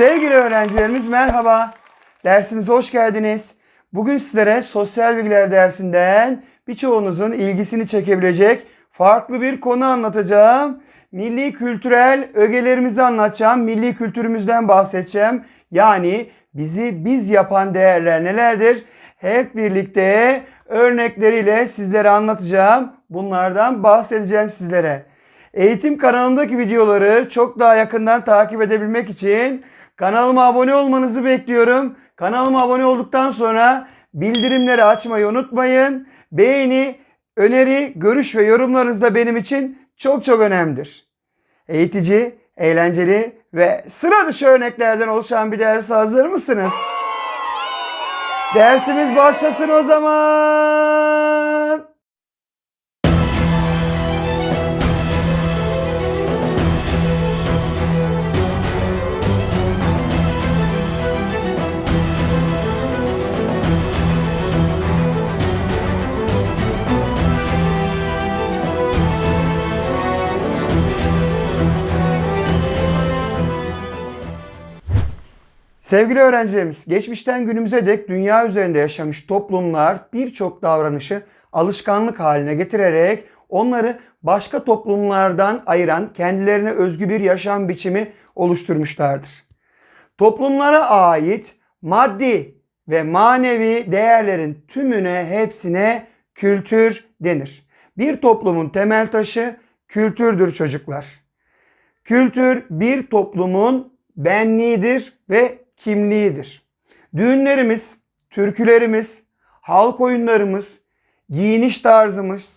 Sevgili öğrencilerimiz merhaba. Dersimize hoş geldiniz. Bugün sizlere sosyal bilgiler dersinden birçoğunuzun ilgisini çekebilecek farklı bir konu anlatacağım. Milli kültürel ögelerimizi anlatacağım. Milli kültürümüzden bahsedeceğim. Yani bizi biz yapan değerler nelerdir? Hep birlikte örnekleriyle sizlere anlatacağım. Bunlardan bahsedeceğim sizlere. Eğitim kanalındaki videoları çok daha yakından takip edebilmek için kanalıma abone olmanızı bekliyorum. Kanalıma abone olduktan sonra bildirimleri açmayı unutmayın. Beğeni, öneri, görüş ve yorumlarınız da benim için çok çok önemlidir. Eğitici, eğlenceli ve sıra dışı örneklerden oluşan bir ders hazır mısınız? Dersimiz başlasın o zaman. Sevgili öğrencilerimiz, geçmişten günümüze dek dünya üzerinde yaşamış toplumlar birçok davranışı alışkanlık haline getirerek onları başka toplumlardan ayıran kendilerine özgü bir yaşam biçimi oluşturmuşlardır. Toplumlara ait maddi ve manevi değerlerin tümüne hepsine kültür denir. Bir toplumun temel taşı kültürdür çocuklar. Kültür bir toplumun benliğidir ve kimliğidir. Düğünlerimiz, türkülerimiz, halk oyunlarımız, giyiniş tarzımız,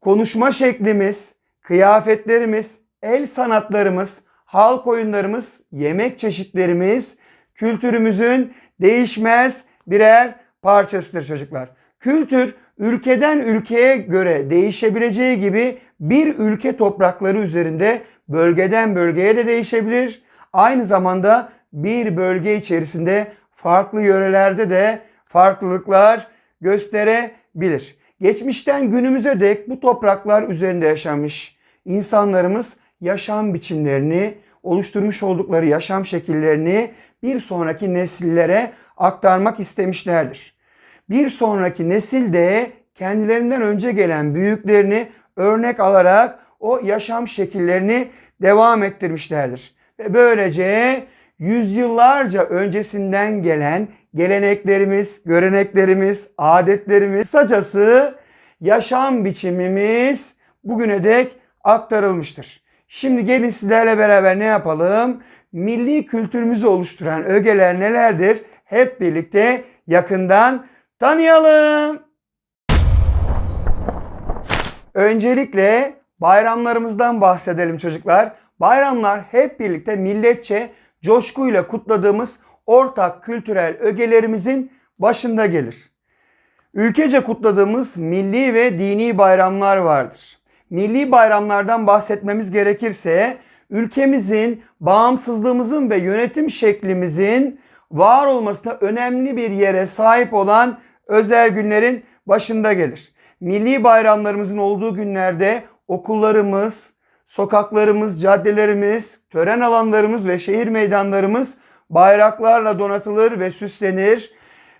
konuşma şeklimiz, kıyafetlerimiz, el sanatlarımız, halk oyunlarımız, yemek çeşitlerimiz kültürümüzün değişmez birer parçasıdır çocuklar. Kültür ülkeden ülkeye göre değişebileceği gibi bir ülke toprakları üzerinde bölgeden bölgeye de değişebilir. Aynı zamanda bir bölge içerisinde farklı yörelerde de farklılıklar gösterebilir. Geçmişten günümüze dek bu topraklar üzerinde yaşamış insanlarımız yaşam biçimlerini, oluşturmuş oldukları yaşam şekillerini bir sonraki nesillere aktarmak istemişlerdir. Bir sonraki nesil de kendilerinden önce gelen büyüklerini örnek alarak o yaşam şekillerini devam ettirmişlerdir. Ve böylece yüzyıllarca öncesinden gelen geleneklerimiz, göreneklerimiz, adetlerimiz, kısacası yaşam biçimimiz bugüne dek aktarılmıştır. Şimdi gelin sizlerle beraber ne yapalım? Milli kültürümüzü oluşturan ögeler nelerdir? Hep birlikte yakından tanıyalım. Öncelikle bayramlarımızdan bahsedelim çocuklar. Bayramlar hep birlikte milletçe coşkuyla kutladığımız ortak kültürel ögelerimizin başında gelir. Ülkece kutladığımız milli ve dini bayramlar vardır. Milli bayramlardan bahsetmemiz gerekirse ülkemizin, bağımsızlığımızın ve yönetim şeklimizin var olmasına önemli bir yere sahip olan özel günlerin başında gelir. Milli bayramlarımızın olduğu günlerde okullarımız, sokaklarımız, caddelerimiz, tören alanlarımız ve şehir meydanlarımız bayraklarla donatılır ve süslenir.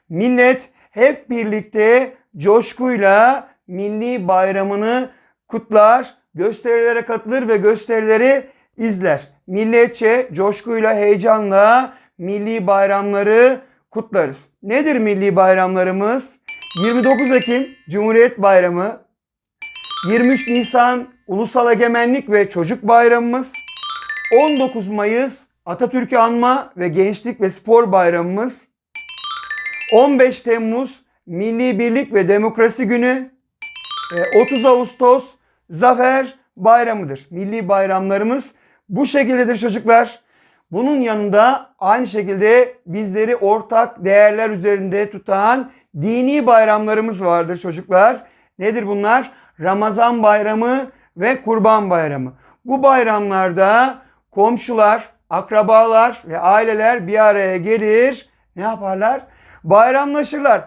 Millet hep birlikte coşkuyla milli bayramını kutlar, gösterilere katılır ve gösterileri izler. Milletçe coşkuyla, heyecanla milli bayramları kutlarız. Nedir milli bayramlarımız? 29 Ekim Cumhuriyet Bayramı, 23 Nisan Ulusal Egemenlik ve Çocuk Bayramımız, 19 Mayıs Atatürk'ü anma ve Gençlik ve Spor Bayramımız, 15 Temmuz Milli Birlik ve Demokrasi Günü, e, 30 Ağustos Zafer Bayramıdır. Milli bayramlarımız bu şekildedir çocuklar. Bunun yanında aynı şekilde bizleri ortak değerler üzerinde tutan dini bayramlarımız vardır çocuklar. Nedir bunlar? Ramazan bayramı ve Kurban bayramı. Bu bayramlarda komşular, akrabalar ve aileler bir araya gelir. Ne yaparlar? Bayramlaşırlar.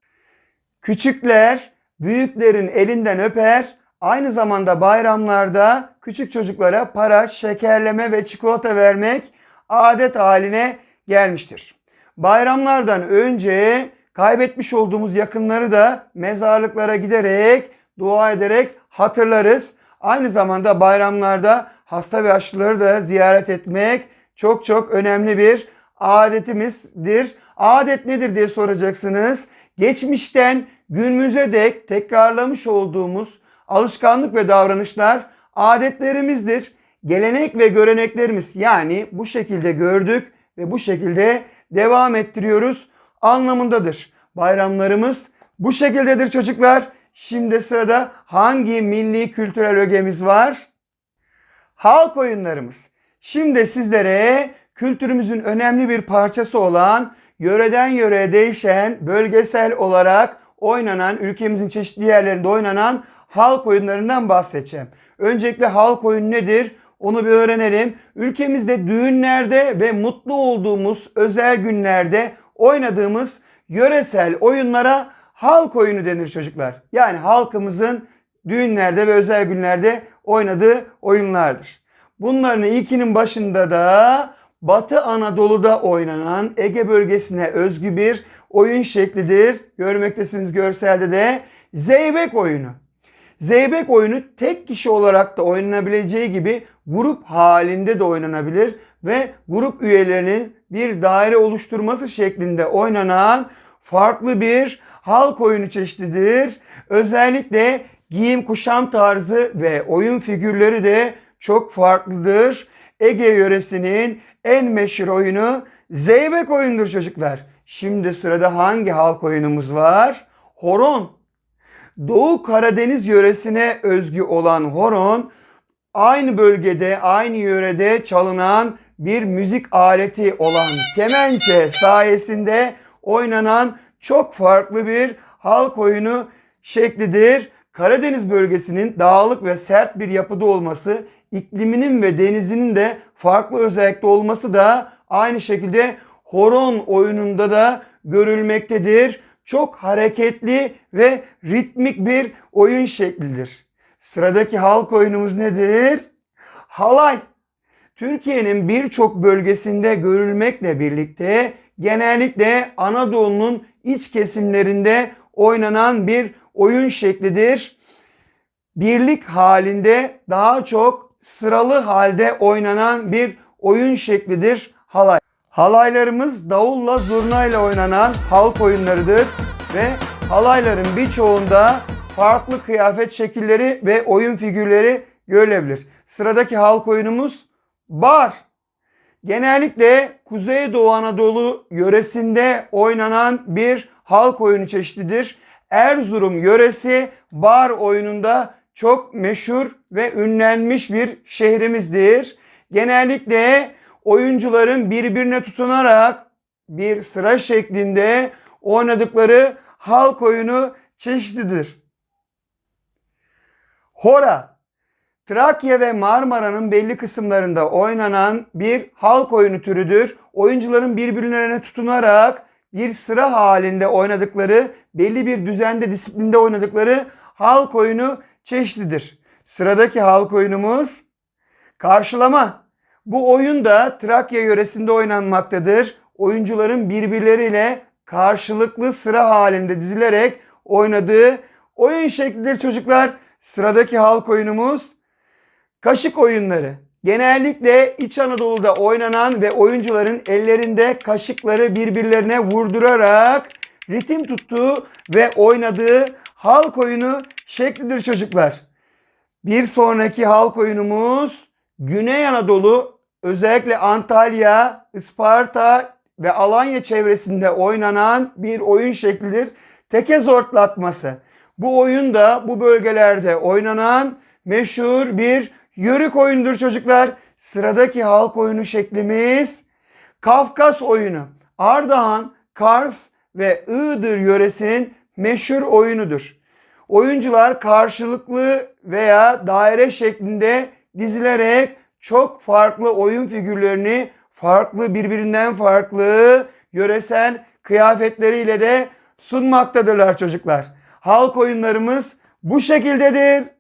Küçükler büyüklerin elinden öper. Aynı zamanda bayramlarda küçük çocuklara para, şekerleme ve çikolata vermek adet haline gelmiştir. Bayramlardan önce kaybetmiş olduğumuz yakınları da mezarlıklara giderek, dua ederek hatırlarız. Aynı zamanda bayramlarda hasta ve yaşlıları da ziyaret etmek çok çok önemli bir adetimizdir. Adet nedir diye soracaksınız. Geçmişten günümüze dek tekrarlamış olduğumuz alışkanlık ve davranışlar adetlerimizdir. Gelenek ve göreneklerimiz yani bu şekilde gördük ve bu şekilde devam ettiriyoruz anlamındadır. Bayramlarımız bu şekildedir çocuklar. Şimdi sırada hangi milli kültürel ögemiz var? Halk oyunlarımız. Şimdi sizlere kültürümüzün önemli bir parçası olan yöreden yöreye değişen bölgesel olarak oynanan ülkemizin çeşitli yerlerinde oynanan halk oyunlarından bahsedeceğim. Öncelikle halk oyunu nedir? Onu bir öğrenelim. Ülkemizde düğünlerde ve mutlu olduğumuz özel günlerde oynadığımız yöresel oyunlara halk oyunu denir çocuklar. Yani halkımızın düğünlerde ve özel günlerde oynadığı oyunlardır. Bunların ilkinin başında da Batı Anadolu'da oynanan Ege bölgesine özgü bir oyun şeklidir. Görmektesiniz görselde de Zeybek oyunu. Zeybek oyunu tek kişi olarak da oynanabileceği gibi grup halinde de oynanabilir ve grup üyelerinin bir daire oluşturması şeklinde oynanan farklı bir halk oyunu çeşididir. Özellikle giyim kuşam tarzı ve oyun figürleri de çok farklıdır. Ege yöresinin en meşhur oyunu Zeybek oyundur çocuklar. Şimdi sırada hangi halk oyunumuz var? Horon. Doğu Karadeniz yöresine özgü olan horon aynı bölgede, aynı yörede çalınan bir müzik aleti olan kemençe sayesinde oynanan çok farklı bir halk oyunu şeklidir. Karadeniz bölgesinin dağlık ve sert bir yapıda olması, ikliminin ve denizinin de farklı özellikte olması da aynı şekilde horon oyununda da görülmektedir. Çok hareketli ve ritmik bir oyun şeklidir. Sıradaki halk oyunumuz nedir? Halay. Türkiye'nin birçok bölgesinde görülmekle birlikte genellikle Anadolu'nun iç kesimlerinde oynanan bir oyun şeklidir. Birlik halinde daha çok sıralı halde oynanan bir oyun şeklidir halay. Halaylarımız davulla zurnayla oynanan halk oyunlarıdır ve halayların birçoğunda farklı kıyafet şekilleri ve oyun figürleri görülebilir. Sıradaki halk oyunumuz bar. Genellikle Kuzeydoğu Anadolu yöresinde oynanan bir halk oyunu çeşididir. Erzurum yöresi bar oyununda çok meşhur ve ünlenmiş bir şehrimizdir. Genellikle oyuncuların birbirine tutunarak bir sıra şeklinde oynadıkları halk oyunu çeşididir. Hora Trakya ve Marmara'nın belli kısımlarında oynanan bir halk oyunu türüdür. Oyuncuların birbirlerine tutunarak bir sıra halinde oynadıkları, belli bir düzende, disiplinde oynadıkları halk oyunu çeşididir. Sıradaki halk oyunumuz karşılama. Bu oyun da Trakya yöresinde oynanmaktadır. Oyuncuların birbirleriyle karşılıklı sıra halinde dizilerek oynadığı oyun şeklidir çocuklar. Sıradaki halk oyunumuz kaşık oyunları. Genellikle İç Anadolu'da oynanan ve oyuncuların ellerinde kaşıkları birbirlerine vurdurarak ritim tuttuğu ve oynadığı halk oyunu şeklidir çocuklar. Bir sonraki halk oyunumuz Güney Anadolu özellikle Antalya, Isparta ve Alanya çevresinde oynanan bir oyun şeklidir. Teke zortlatması. Bu oyun da bu bölgelerde oynanan meşhur bir yörük oyundur çocuklar. Sıradaki halk oyunu şeklimiz Kafkas oyunu Ardahan, Kars ve Iğdır yöresinin meşhur oyunudur. Oyuncular karşılıklı veya daire şeklinde dizilerek çok farklı oyun figürlerini farklı birbirinden farklı yöresel kıyafetleriyle de sunmaktadırlar çocuklar. Halk oyunlarımız bu şekildedir.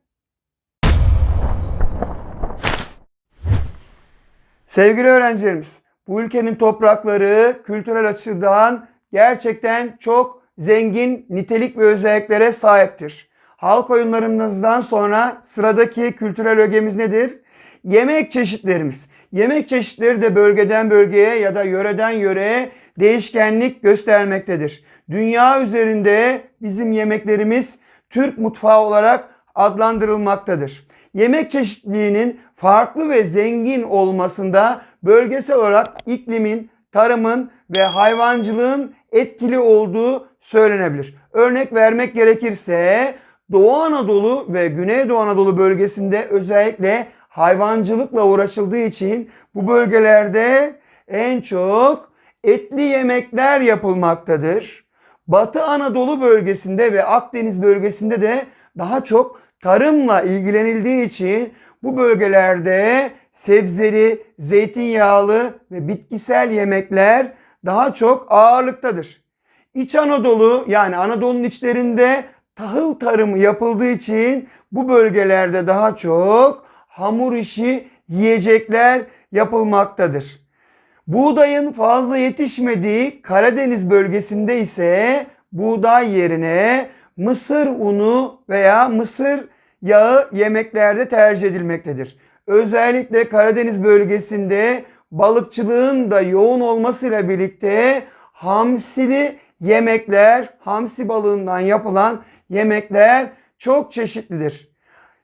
Sevgili öğrencilerimiz, bu ülkenin toprakları kültürel açıdan gerçekten çok zengin nitelik ve özelliklere sahiptir. Halk oyunlarımızdan sonra sıradaki kültürel ögemiz nedir? Yemek çeşitlerimiz. Yemek çeşitleri de bölgeden bölgeye ya da yöreden yöreye değişkenlik göstermektedir. Dünya üzerinde bizim yemeklerimiz Türk mutfağı olarak adlandırılmaktadır. Yemek çeşitliliğinin farklı ve zengin olmasında bölgesel olarak iklimin, tarımın ve hayvancılığın etkili olduğu söylenebilir. Örnek vermek gerekirse Doğu Anadolu ve Güneydoğu Anadolu bölgesinde özellikle hayvancılıkla uğraşıldığı için bu bölgelerde en çok etli yemekler yapılmaktadır. Batı Anadolu bölgesinde ve Akdeniz bölgesinde de daha çok tarımla ilgilenildiği için bu bölgelerde sebzeli, zeytinyağlı ve bitkisel yemekler daha çok ağırlıktadır. İç Anadolu yani Anadolu'nun içlerinde tahıl tarımı yapıldığı için bu bölgelerde daha çok hamur işi yiyecekler yapılmaktadır. Buğdayın fazla yetişmediği Karadeniz bölgesinde ise buğday yerine mısır unu veya mısır yağı yemeklerde tercih edilmektedir. Özellikle Karadeniz bölgesinde balıkçılığın da yoğun olmasıyla birlikte hamsili yemekler, hamsi balığından yapılan yemekler çok çeşitlidir.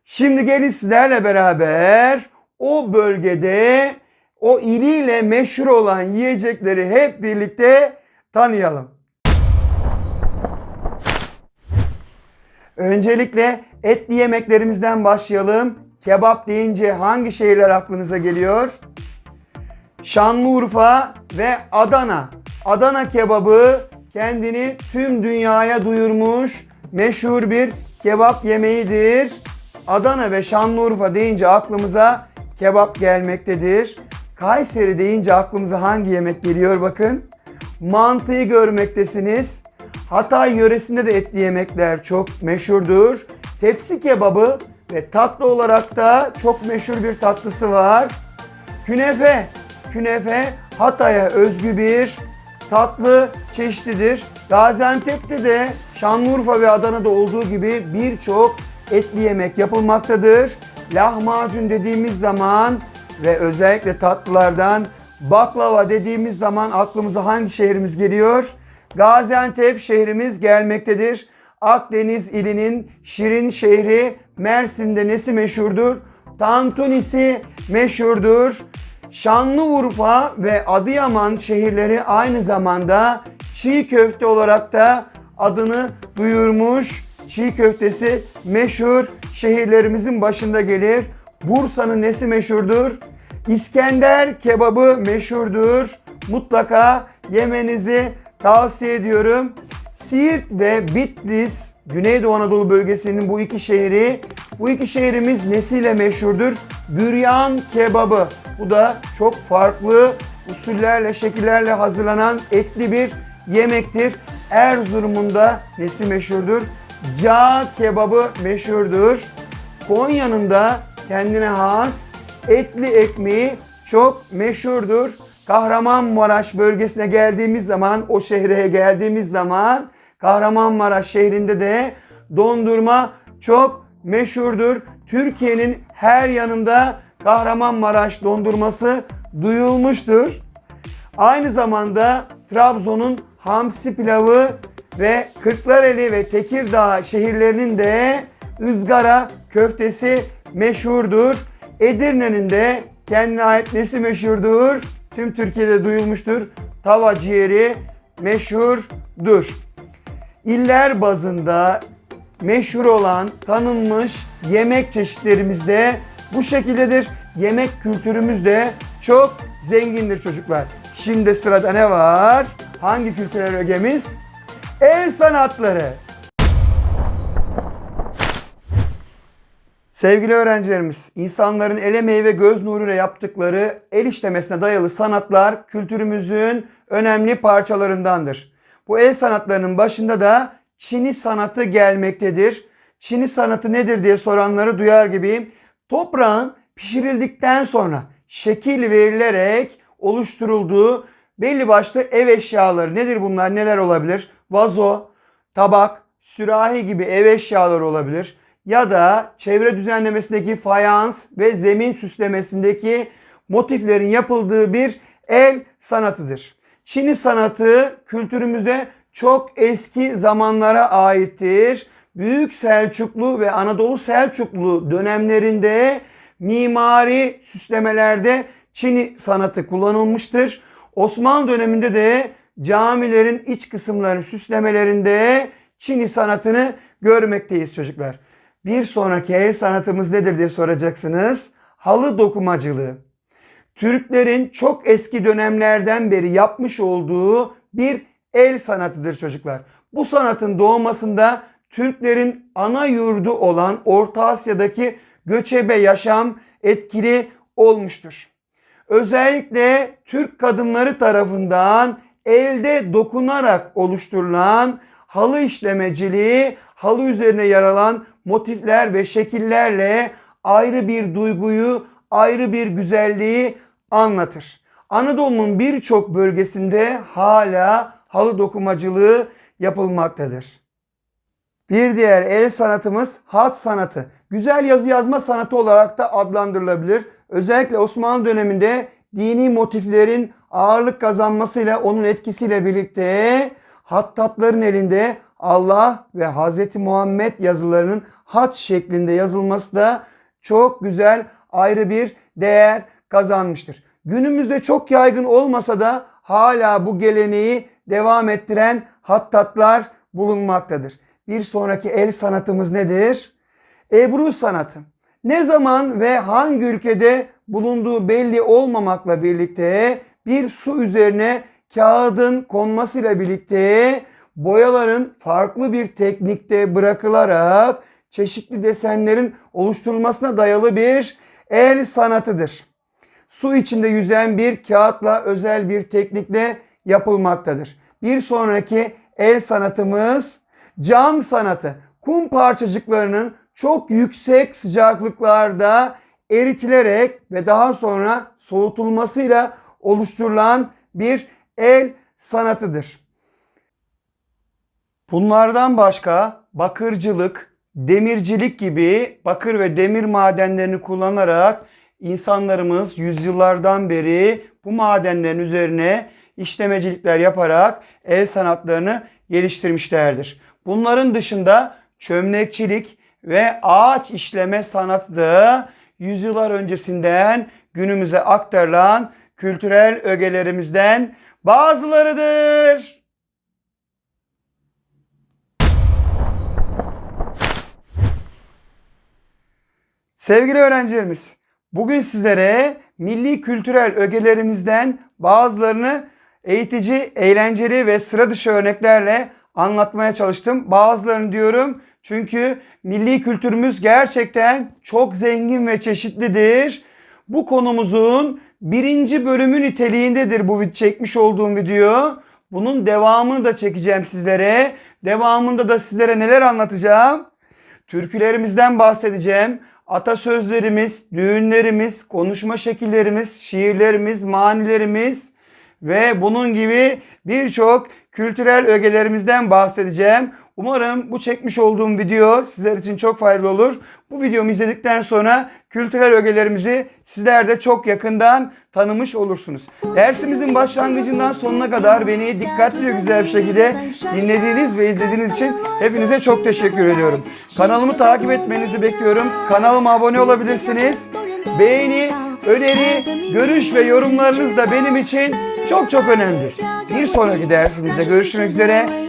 Şimdi gelin sizlerle beraber o bölgede o iliyle meşhur olan yiyecekleri hep birlikte tanıyalım. Öncelikle etli yemeklerimizden başlayalım. Kebap deyince hangi şehirler aklınıza geliyor? Şanlıurfa ve Adana. Adana kebabı kendini tüm dünyaya duyurmuş meşhur bir kebap yemeğidir. Adana ve Şanlıurfa deyince aklımıza kebap gelmektedir. Kayseri deyince aklımıza hangi yemek geliyor bakın. Mantıyı görmektesiniz. Hatay yöresinde de etli yemekler çok meşhurdur. Tepsi kebabı ve tatlı olarak da çok meşhur bir tatlısı var. Künefe. Künefe Hatay'a özgü bir tatlı çeşididir. Gaziantep'te de Şanlıurfa ve Adana'da olduğu gibi birçok etli yemek yapılmaktadır. Lahmacun dediğimiz zaman ve özellikle tatlılardan baklava dediğimiz zaman aklımıza hangi şehrimiz geliyor? Gaziantep şehrimiz gelmektedir. Akdeniz ilinin şirin şehri Mersin'de nesi meşhurdur? Tantunisi meşhurdur. Şanlıurfa ve Adıyaman şehirleri aynı zamanda çiğ köfte olarak da adını duyurmuş. Çiğ köftesi meşhur şehirlerimizin başında gelir. Bursa'nın nesi meşhurdur? İskender kebabı meşhurdur. Mutlaka yemenizi tavsiye ediyorum. Siirt ve Bitlis, Güneydoğu Anadolu bölgesinin bu iki şehri, bu iki şehrimiz nesiyle meşhurdur? Büryan kebabı. Bu da çok farklı usullerle, şekillerle hazırlanan etli bir yemektir. Erzurum'un da nesi meşhurdur? Cağ kebabı meşhurdur. Konya'nın da kendine has etli ekmeği çok meşhurdur. Kahramanmaraş bölgesine geldiğimiz zaman, o şehre geldiğimiz zaman Kahramanmaraş şehrinde de dondurma çok meşhurdur. Türkiye'nin her yanında Kahramanmaraş dondurması duyulmuştur. Aynı zamanda Trabzon'un hamsi pilavı ve Kırklareli ve Tekirdağ şehirlerinin de ızgara köftesi meşhurdur. Edirne'nin de kendine ait nesi meşhurdur? Tüm Türkiye'de duyulmuştur. Tava ciğeri meşhurdur. İller bazında meşhur olan, tanınmış yemek çeşitlerimiz de bu şekildedir. Yemek kültürümüz de çok zengindir çocuklar. Şimdi sırada ne var? Hangi kültürel ögemiz? El sanatları. Sevgili öğrencilerimiz, insanların el emeği ve göz nuruyla yaptıkları el işlemesine dayalı sanatlar kültürümüzün önemli parçalarındandır. Bu el sanatlarının başında da Çini sanatı gelmektedir. Çini sanatı nedir diye soranları duyar gibiyim. Toprağın pişirildikten sonra şekil verilerek oluşturulduğu belli başlı ev eşyaları nedir bunlar neler olabilir? Vazo, tabak, sürahi gibi ev eşyaları olabilir. Ya da çevre düzenlemesindeki fayans ve zemin süslemesindeki motiflerin yapıldığı bir el sanatıdır. Çini sanatı kültürümüzde çok eski zamanlara aittir. Büyük Selçuklu ve Anadolu Selçuklu dönemlerinde mimari süslemelerde Çini sanatı kullanılmıştır. Osmanlı döneminde de camilerin iç kısımlarının süslemelerinde Çini sanatını görmekteyiz çocuklar. Bir sonraki el sanatımız nedir diye soracaksınız. Halı dokumacılığı. Türklerin çok eski dönemlerden beri yapmış olduğu bir el sanatıdır çocuklar. Bu sanatın doğmasında Türklerin ana yurdu olan Orta Asya'daki göçebe yaşam etkili olmuştur. Özellikle Türk kadınları tarafından elde dokunarak oluşturulan halı işlemeciliği, halı üzerine yer alan motifler ve şekillerle ayrı bir duyguyu, ayrı bir güzelliği anlatır. Anadolu'nun birçok bölgesinde hala halı dokumacılığı yapılmaktadır. Bir diğer el sanatımız hat sanatı. Güzel yazı yazma sanatı olarak da adlandırılabilir. Özellikle Osmanlı döneminde dini motiflerin ağırlık kazanmasıyla onun etkisiyle birlikte hattatların elinde Allah ve Hz. Muhammed yazılarının hat şeklinde yazılması da çok güzel ayrı bir değer kazanmıştır. Günümüzde çok yaygın olmasa da hala bu geleneği devam ettiren hattatlar bulunmaktadır. Bir sonraki el sanatımız nedir? Ebru sanatı. Ne zaman ve hangi ülkede bulunduğu belli olmamakla birlikte bir su üzerine kağıdın konmasıyla birlikte boyaların farklı bir teknikte bırakılarak çeşitli desenlerin oluşturulmasına dayalı bir el sanatıdır. Su içinde yüzen bir kağıtla özel bir teknikle yapılmaktadır. Bir sonraki el sanatımız cam sanatı. Kum parçacıklarının çok yüksek sıcaklıklarda eritilerek ve daha sonra soğutulmasıyla oluşturulan bir el sanatıdır. Bunlardan başka bakırcılık, demircilik gibi bakır ve demir madenlerini kullanarak insanlarımız yüzyıllardan beri bu madenlerin üzerine işlemecilikler yaparak el sanatlarını geliştirmişlerdir. Bunların dışında çömlekçilik ve ağaç işleme sanatı da yüzyıllar öncesinden günümüze aktarılan kültürel ögelerimizden bazılarıdır. Sevgili öğrencilerimiz, bugün sizlere milli kültürel ögelerimizden bazılarını eğitici, eğlenceli ve sıra dışı örneklerle anlatmaya çalıştım. Bazılarını diyorum çünkü milli kültürümüz gerçekten çok zengin ve çeşitlidir. Bu konumuzun birinci bölümü niteliğindedir bu çekmiş olduğum video. Bunun devamını da çekeceğim sizlere. Devamında da sizlere neler anlatacağım? Türkülerimizden bahsedeceğim. Atasözlerimiz, düğünlerimiz, konuşma şekillerimiz, şiirlerimiz, manilerimiz ve bunun gibi birçok kültürel ögelerimizden bahsedeceğim. Umarım bu çekmiş olduğum video sizler için çok faydalı olur. Bu videomu izledikten sonra kültürel ögelerimizi sizler de çok yakından tanımış olursunuz. Dersimizin başlangıcından sonuna kadar beni dikkatli ve güzel bir şekilde dinlediğiniz ve izlediğiniz için hepinize çok teşekkür ediyorum. Kanalımı takip etmenizi bekliyorum. Kanalıma abone olabilirsiniz. Beğeni, öneri, görüş ve yorumlarınız da benim için çok çok önemli. Bir sonraki dersimizde görüşmek üzere.